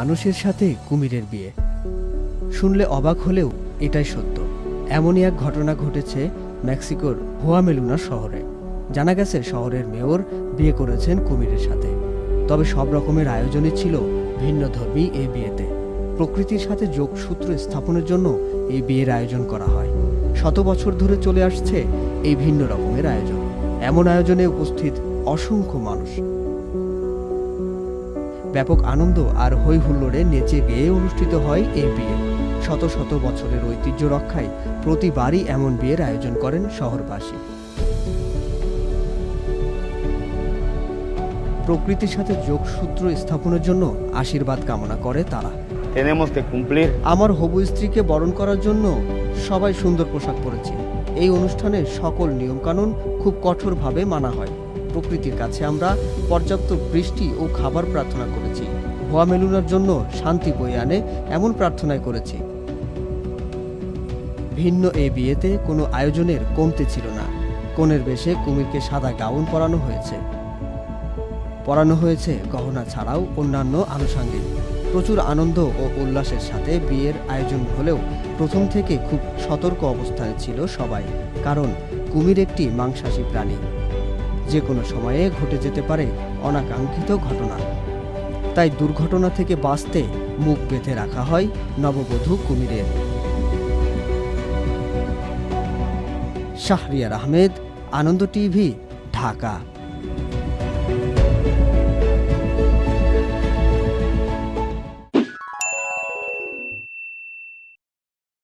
মানুষের সাথে কুমিরের বিয়ে। শুনলে অবাক হলেও এটাই সত্য। এমনই এক ঘটনা ঘটেছে মেক্সিকোর হুয়ামেলুনা শহরে। জানা গেছে শহরের মেয়র বিয়ে করেছেন কুমিরের সাথে। তবে সব রকমের আয়োজনই ছিল ভিন্ন ধর্মী এই বিয়েতে। প্রকৃতির সাথে যোগসূত্র স্থাপনের জন্য এই বিয়ের আয়োজন করা হয়। শত বছর ধরে চলে আসছে এই ভিন্ন রকমের আয়োজন। এমন আয়োজনে উপস্থিত অসংখ্য মানুষ। ব্যাপক আনন্দ আর হই হুল্লোড়ে নেচে গেয়ে অনুষ্ঠিত হয় এই বিয়ে। শত শত বছরের ঐতিহ্য রক্ষায় প্রতিবারই এমন বিয়ের আয়োজন করেন শহরবাসী। প্রকৃতির সাথে যোগসূত্র স্থাপনের জন্য আশীর্বাদ কামনা করে তারা। আমার হবু স্ত্রীকে বরণ করার জন্য সবাই সুন্দর পোশাক পরেছি। এই অনুষ্ঠানে সকল নিয়মকানুন খুব কঠোরভাবে মানা হয়। প্রকৃতির কাছে আমরা পর্যাপ্ত বৃষ্টি ও খাবার প্রার্থনা করেছি। ভুয়া মেলুনার জন্য শান্তি বই আনে এমন প্রার্থনাই করেছি। ভিন্ন এই বিয়েতে কোনো আয়োজনের কমতি ছিল না। কনের বেশে কুমিরকে সাদা গাউন পরানো হয়েছে। পরানো হয়েছে গহনা ছাড়াও অন্যান্য আনুষঙ্গিক। প্রচুর আনন্দ ও উল্লাসের সাথে বিয়ের আয়োজন হলেও প্রথম থেকে খুব সতর্ক অবস্থায় ছিল সবাই, কারণ কুমির একটি মাংসাশী প্রাণী। যে কোনো সময়ে ঘটে যেতে পারে অনাকাঙ্ক্ষিত ঘটনা। তাই দুর্ঘটনা থেকে বাঁচতে মুখ বেঁধে রাখা হয় নববধূ কুমিরের। শাহরিয়ার আহমেদ, আনন্দ টিভি, ঢাকা।